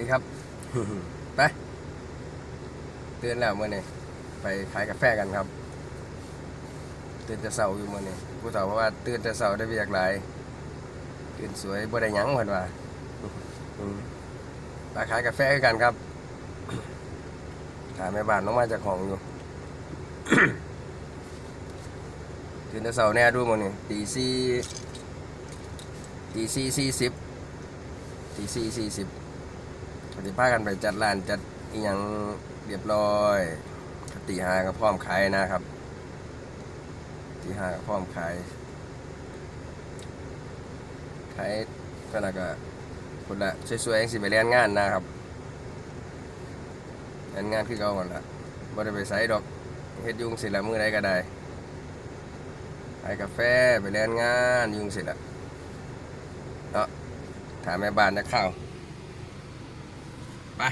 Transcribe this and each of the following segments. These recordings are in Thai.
ดีครับ ไปเตือนแล้วเมื่อนี้ไปขายกาแฟกันครับเตื่นแต่เช้าอยู่เมื่อนี้ผู้สาวว่าเตื่นแต่เช้าได้เวียกหลายตื่นสวยบ่ได้ยังเพิ่นว่าอืมไปขายกาแฟกันครับถามแม่บ้านน้องมาจากของอยู่ตื่นแต่เช้าแน่ดูมื้อนี้ตีสี่ตีสี่สี่สิบตีสี่สี่สิบ ฏิภากันไปจัดร้านจัดอีหยังเรียบร้อยตีหาก็พร้อมขายนะครับตีหาก็พร้อมขายขายก็น่าก็คนละสวยๆเองสิไปเรียนงานนะครับเรียนงานคือเก่าหมดละบ่ได้ไปไสดอกเฮ็ดยุ่งสิละมือใดก็ได้ขายกาแฟไปเรียนงานยุ่งสิละเนาะถามแม่บ้านนะข้าว ไป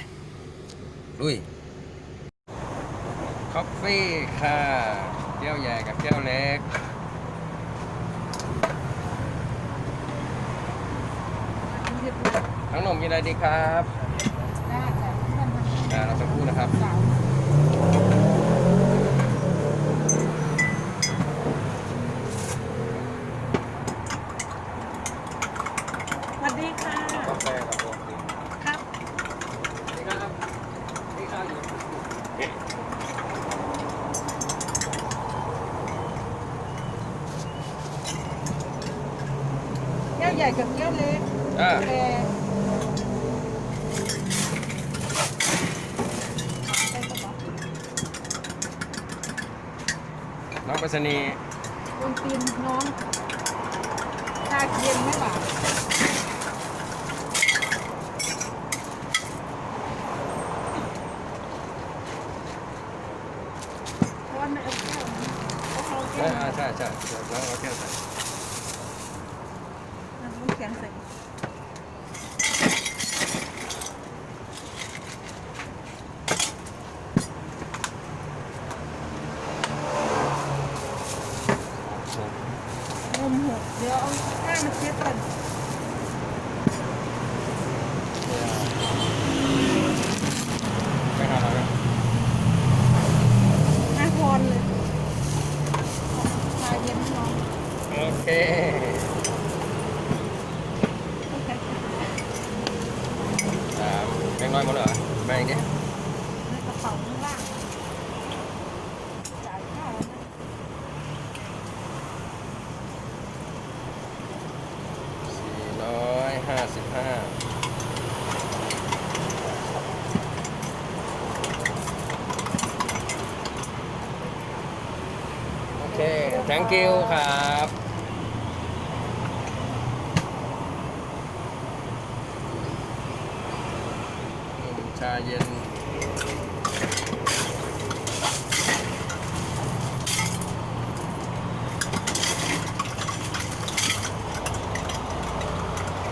ลุยคอฟฟี่ค่ะแก้วใหญ่กับแก้วเล็กทั้งนมกินอะไรดีครับอ่าเราสักครู่นะครับสวัสดีค่ะกาแฟกับผมครับ นี่ครับนี่ข้าวอยู่ แก้วใหญ่กับแก้วเล็ก อ่า แก น้องปัสนีบนตีนน้องชาเย็นไหมหวานเพราะว่าไม่เอาแก้วนะเอาเขาแก้อ่าวใช่ใช่น้องเอาแก้วใส่ น้ำแข็งใส่ น มหกเดี๋ยวเอาข้าวมาเช็ดก่อน ไม่ทำแล้ว อาพรเลยชาเย็นให้น้อง โอเค โอเค อ่าแบงค์น้อยหมดเหรอแบงค์ดิ ในกระเป๋าข้างล่างจ่ายค่าแล้วนะ สี่ร้อยห้าสิบห้าโอเค thank you ครับชาเย็น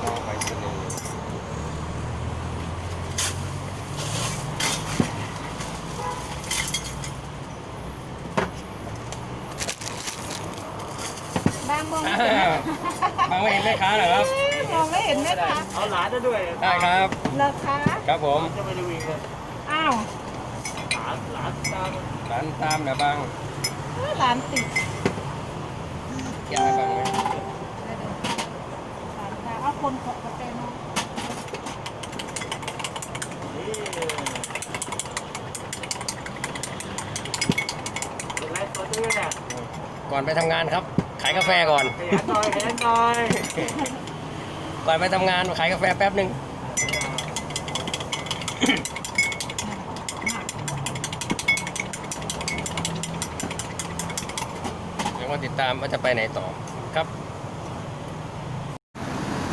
รอไปสนีย์ บางมองไม่ อ้า เห็น วฟังไม่เห็นแม่ ค้าเหรอครับ มองไม่เห็นไหมคะเอาหลานได้ด้วยได้ครับ เหรอคะครับผมจะไปดูอีกเลยอ้าวหลานหลานตามร้านตามนะบังหลานติดเขียนให้บังไหมได้เลยหลานตาเอาคนขอกาแฟน้องนี่เป็นไรตัวตื้อเนี่ยก่อนไปทำงานครับขายกาแฟก่อนขยันหน่อยขยันหน่อยก่อนไปทำงานขายกาแฟแป๊บหนึ่งเดี๋ยวมาติดตามว่าจะไปไหนต่อครับ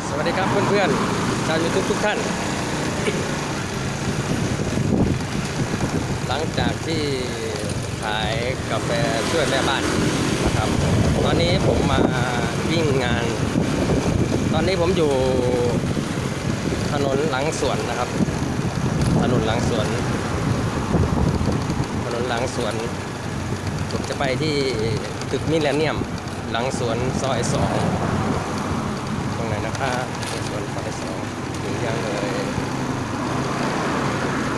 สวัสดีครับเพื่อนๆชาวยูทูบทุกท่าน หลังจากที่ขายกาแฟช่วยแม่บ้าน ตอนนี้ผมมาวิ่งงาน ตอนนี้ผมอยู่ถนนหลังสวนนะครับ ถนนหลังสวน ถนนหลังสวน ผมจะไปที่ตึกมิเลเนียม หลังสวนซอยสองตรงไหนนะครับสวนซอยสองถึงยังเลย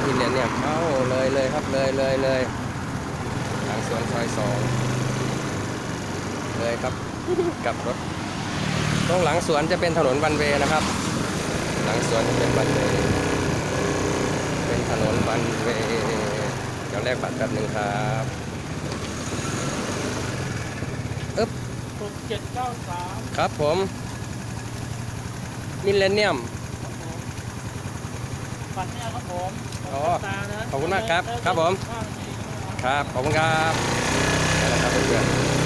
มิเนียมเข้าเลยเลยครับเลยเลยเลยหลังสวนซอยสอง เลยครับกลับรถ ตรงหลังสวนจะเป็นถนนวันเวย์นะครับ หลังสวนจะเป็นวันเวย์เป็นถนนวันเวย์เดี๋ยวแลกบัตรแป๊บหนึ่งครับอึ๊บหกเจ็ดเก้าสามครับผมมิเลเนียมปัดเนี่ยครับผมอ๋อตานะขอบคุณมากครับ ครับผม ครับ ขอบคุณครับนี่แหละครับเพื่อนๆ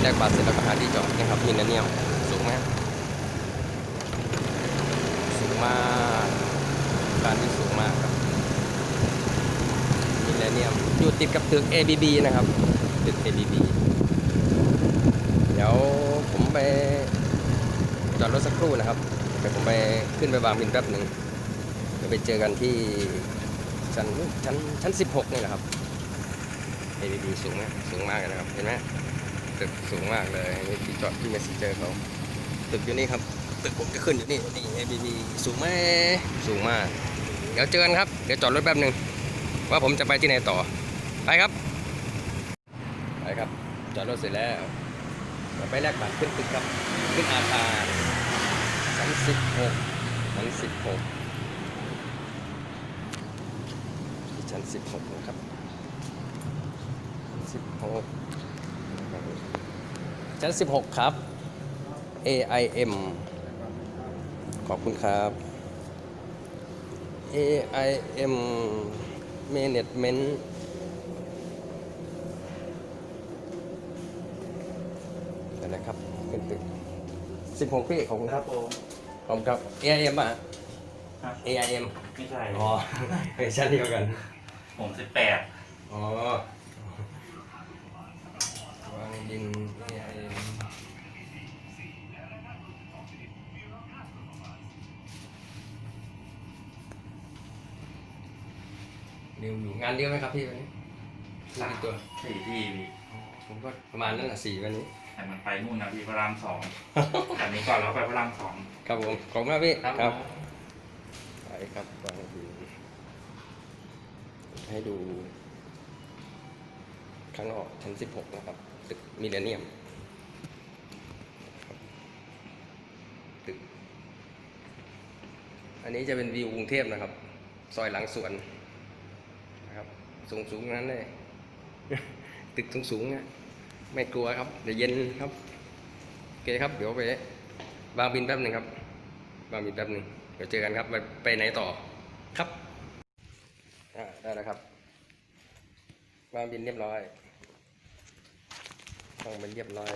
แลกบัตรเสร็จแล้วก็หาที่จอดนะครับมิเลเนียมสูงไหมสูงมากการที่สูงมากครับมิเลเนียมอยู่ติดกับตึก ABB นะครับตึก ABB เดี๋ยวผมไปจอดรถสักครู่นะครับเดี๋ยวผมไปขึ้นไปวางบินแป๊บหนึ่งเดี๋ยวไปเจอกันที่ชั้นชั้นชั้น 16 นี่แหละครับ ABB สูงมากสูงมากเลยนะครับ เห็นไหม ตึกสูงมากเลยนี่ที่จอดที่เมสเซนเจอร์เขาตึกอยู่นี่ครับ ตึกผมจะขึ้นอยู่นี่นี่ ABB สูงไหมสูงมาก เดี๋ยวเจอกันครับ เดี๋ยวจอดรถแป๊บหนึ่งว่าผมจะไปที่ไหนต่อ ไปครับ ไปครับ จอดรถเสร็จแล้วเราไปแลกบัตรขึ้นตึกครับ ขึ้นอาคารชั้น16ชั้น16ที่ชั้น16นะครับ16 ชั้น 16 ครับ AIM ขอบคุณครับ AIM Management นั่นแหละครับขึ้นตึก16 พี่ขอบคุณครับผมขอบคุณครับ AIM อะครับ AIM ไม่ใช่ อ๋อเฮ้ยชั้นเดียวกัน ผมสิบแปด อ๋อ วางดิน AIM เร็วอยู่งานเยอะไหมครับพี่วันนี้งานกี่ตัวสี่ที่พี่ผมก็ประมาณนั้นแหละสี่วันนี้แต่มันไปนู่นนะพี่พระรามสองแต่นี้ก่อนเราไปพระรามสองครับผมขอบคุณมากพี่ครับครับไปครับวางดินให้ดูข้างนอกชั้น16นะครับ ตึกมิเลเนียมตึก อันนี้จะเป็นวิวกรุงเทพนะครับ ซอยหลังสวนนะครับ สูงสูงๆนั้นเลย ตึกสูงสูงๆนะไม่กลัวครับเดี๋ยวเย็นครับ โอเคครับ เดี๋ยวไปวางบินแป๊บหนึ่งครับวางบินแป๊บหนึ่งเดี๋ยวเจอกันครับไปไปไหนต่อครับอ่าได้แล้วครับวางบินเรียบร้อย วางบินเรียบร้อย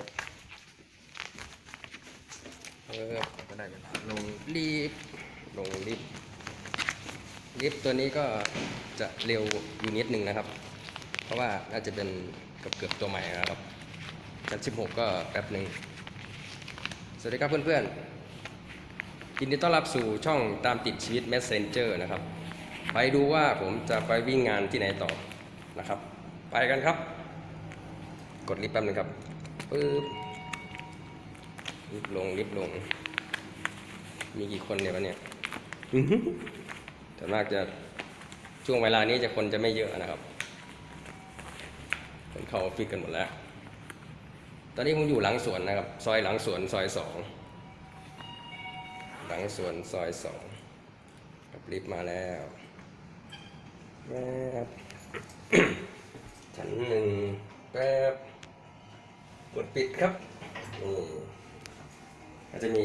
เออก็ได้เวลาลงรีบลงลิฟต์ลิฟต์ตัวนี้ก็จะเร็วอยู่นิดหนึ่งนะครับ เพราะว่าน่าจะเป็นเกือบเกือบๆตัวใหม่นะครับชั้น16 ก็แป๊บหนึ่งสวัสดีครับเพื่อนๆยินดีต้อนรับสู่ช่องตามติดชีวิต Messenger นะครับ ไปดูว่าผมจะไปวิ่งงานที่ไหนต่อนะครับ ไปกันครับ กดลิฟต์แป๊บหนึงครับปึ๊บลิฟต์ลงลิฟต์ลง มีกี่คนเนี่ยวะเนี่ยแต่วนมากจะช่วงเวลานี้จะคนจะไม่เยอะนะครับคนเข้าออฟฟิศกันหมดแล้ว ตอนนี้ผมอยู่หลังสวนนะครับ ซอยหลังสวนซอยสองหลังสวนซอยสองกับลิฟต์มาแล้วแป๊บชั้นหนึ่งแป๊บ กดปิดครับนี่ก็จะมี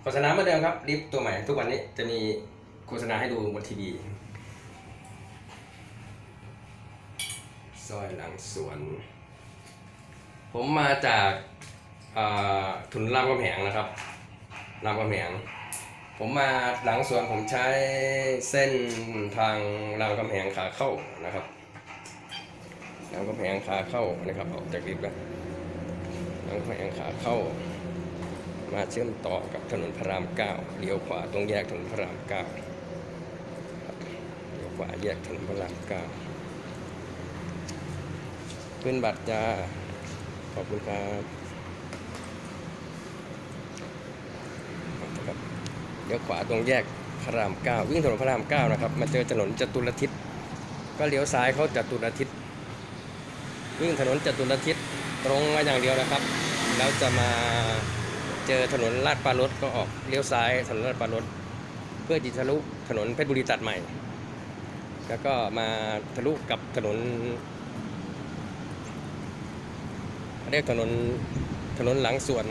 โฆษณาเหมือนเดิมครับ ลิฟต์ตัวใหม่ทุกวันนี้จะมีโฆษณาให้ดูบนทีวีซอยหลังสวน ผมมาจากอ่าถนนรามคำแหงนะครับรามคำแหง ผมมาหลังสวนผมใช้เส้นทางรามคำแหงขาเข้านะครับรามคำแหงขาเข้านะครับออกจากลิฟต์แล้ว รามคำแหงขาเข้า มาเชื่อมต่อกับถนนพระรามเก้าเลี้ยวขวาตรงแยกถนนพระรามเก้าเลี้ยวขวาแยกถนนพระรามเก้าขึ้นบัตรจ้าขอบคุณครับเลี้ยวขวาตรงแยกพระรามเก้าวิ่งถนนพระรามเก้านะครับ มาเจอถนนจตุรทิศก็เลี้ยวซ้ายเข้าจตุรทิศวิ่งถนนจตุรทิศ ตรงมาอย่างเดียวนะครับ แล้วจะมาเจอถนนลาดปลารถก็ออกเลี้ยวซ้ายถนนลาดปลารถเพื่อที่ทะลุถนนเพชรบุรีตัดใหม่ แล้วก็มาทะลุกับถนน เรียกถนนถนนหลังสวน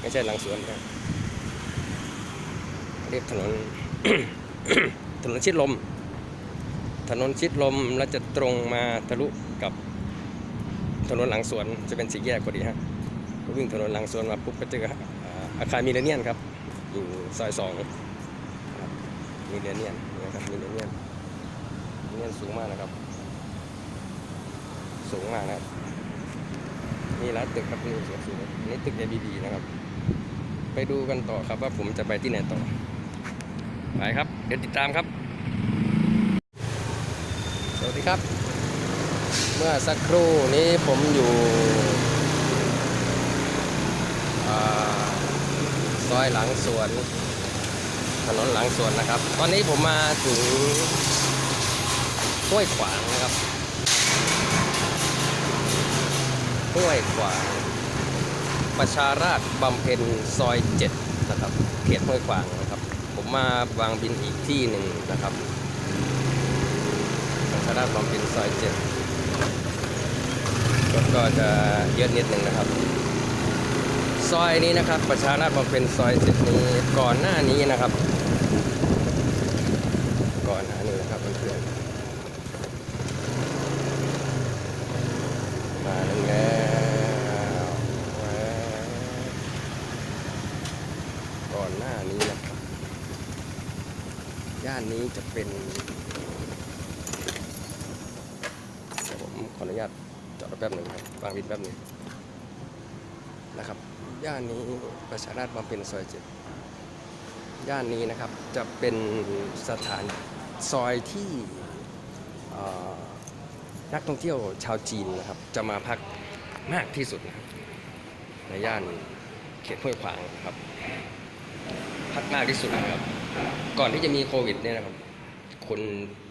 ไม่ใช่หลังสวนครับเรียกถนนถนนชิดลม ถนนชิดลมแล้วจะตรงมาทะลุกับ ถนนหลังสวนจะเป็นสี่แยกพอดีฮะวิ่งถนนหลังสวนมาปุ๊บก็เจออาคารมิเลเนียนครับ อยู่ซอยสองมิเลเนียนนะครับมิเลเนียนมิเลเนียนสูงมากนะครับ สูงมากนะครับนี่ร้านตึกครับนี่สูงสูงนี่ตึก ABB นะครับ ไปดูกันต่อครับว่าผมจะไปที่ไหนต่อไปครับ เดี๋ยวติดตามครับ สวัสดีครับ เมื่อสักครู่นี้ผมอยู่ซอยหลังสวน ถนนหลังสวนนะครับ ตอนนี้ผมมาถึงห้วยขวางนะครับห้วยขวาง ประชาราชบำเพ็ญซอยเจ็ดนะครับเขตห้วยขวางนะครับ ผมมาวางบินอีกที่หนึ่งนะครับประชาราชบำเพ็ญซอยเจ็ด รถก็จะเยอะนิดหนึ่งนะครับ ซอยนี้นะครับ ประชาราชบำเพ็ญซอยเจ็ดนี้ก่อนหน้านี้นะครับ ก่อนหน้านี้นะครับเพื่อนๆมาแล้วแว๊บก่อนหน้านี้นะครับย่านนี้จะเป็นผมขออนุญาต จอดรถแป๊บหนึ่งครับวางบินแป๊บหนึ่งนะครับย่านนี้ประชาราชบำเพ็ญซอยเจ็ดย่านนี้นะครับจะเป็นสถานซอยที่นักท่องเที่ยวชาวจีนนะครับจะมาพักมากที่สุดนะครับในย่านเขตห้วยขวางนะครับพักมากที่สุดนะครับ ก่อนที่จะมีโควิดเนี่ยนะครับคน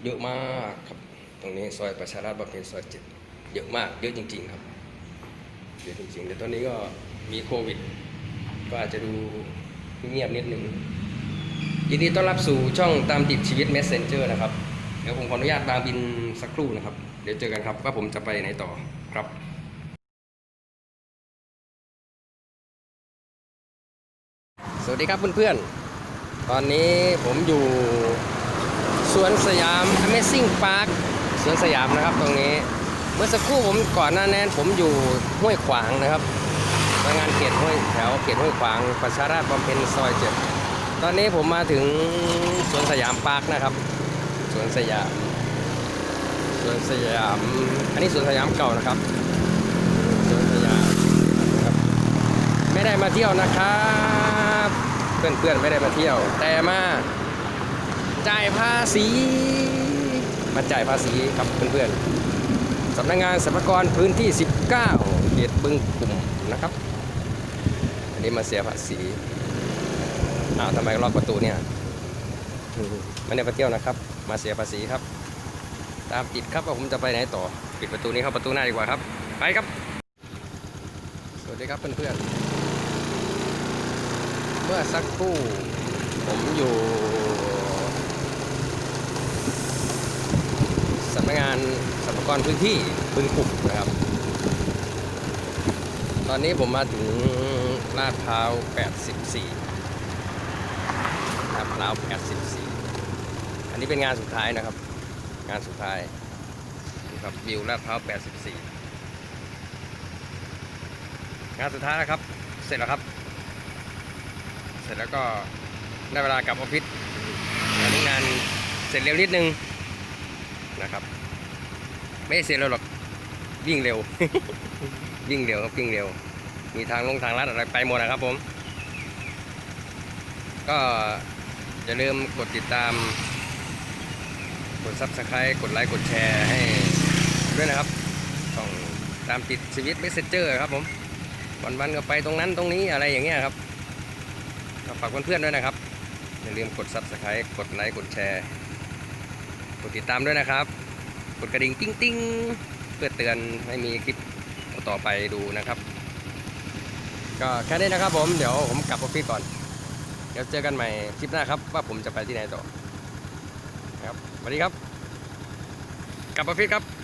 เยอะมากครับตรงนี้ซอยประชาราชบำเพ็ญซอยเจ็ด เยอะมากเยอะจริง ๆ ครับเยอะจริงๆแต่ตอนนี้ก็มีโควิด ก็อาจจะดูเงียบนิดนึงยินดีต้อนรับสู่ช่องตามติดชีวิต Messenger นะครับ เดี๋ยวผมขออนุญาตบางบินสักครู่นะครับ เดี๋ยวเจอกันครับว่าผมจะไปไหนต่อครับสวัสดีครับเพื่อนๆ ตอนนี้ผมอยู่สวนสยาม Amazing Park สวนสยามนะครับตรงนี้ เมื่อสักครู่ผมก่อนหน้านั้นผมอยู่ห้วยขวางนะครับทำงานเขตห้วยแถวเขตห้วยขวางประชาราชบำเพ็ญซอยเจ็ดตอนนี้ผมมาถึงสวนสยามปาร์คนะครับสวนสยามสวนสยาม อันนี้สวนสยามเก่านะครับสวนสยามนะครับไม่ได้มาเที่ยวนะครับเพื่อนๆไม่ได้มาเที่ยว แต่มาจ่ายภาษีมาจ่ายภาษีครับเพื่อนๆ สำนักงานสรรพากรพื้นที่ 19 เขตบึงกลุ่มนะครับ อันนี้มาเสียภาษีอ้าวทำไมล็อกประตูเนี่ยอืมไม่ได้มาเที่ยวนะครับ มาเสียภาษีครับ ตามติดครับว่าผมจะไปไหนต่อ ปิดประตูนี้เข้าประตูหน้าดีกว่าครับ ไปครับ สวัสดีครับเพื่อนๆ เมื่อสักครู่ผมอยู่ สำนักงานสรรพากรพื้นที่บึงกลุ่มนะครับ ตอนนี้ผมมาถึงลาดพร้าว 84ลาดพร้าว 84 อันนี้เป็นงานสุดท้ายนะครับ งานสุดท้ายนี่ครับวิวลาดพร้าว 84 งานสุดท้ายแล้วครับ เสร็จแล้วครับ เสร็จแล้วก็ได้เวลากลับออฟฟิศอันนี้งานเสร็จเร็วนิดนึง นะครับ ไม่เสียเร็วหรอกวิ่งเร็ว วิ่งเร็วครับวิ่งเร็ว มีทางลงทางลัดอะไรไปหมดนะครับผม ก็อย่าลืมกดติดตาม กด subscribe กดไลค์กดแชร์ให้ด้วยนะครับช่องตามติดชีวิต Messenger ครับผมวันๆก็ไปตรงนั้นตรงนี้อะไรอย่างเงี้ยครับฝากเพื่อนๆด้วยนะครับ อย่าลืมกด subscribe กดไลค์กดแชร์ กดติดตามด้วยนะครับ กดกระดิ่งติ้งติ้งเพื่อเตือนให้มีคลิปต่อไปดูนะครับ ก็แค่นี้นะครับผมเดี๋ยวผมกลับออฟฟิศก่อน เดี๋ยวเจอกันใหม่คลิปหน้าครับ ว่าผมจะไปที่ไหนต่อครับสวัสดีครับ กลับออฟฟิศครับ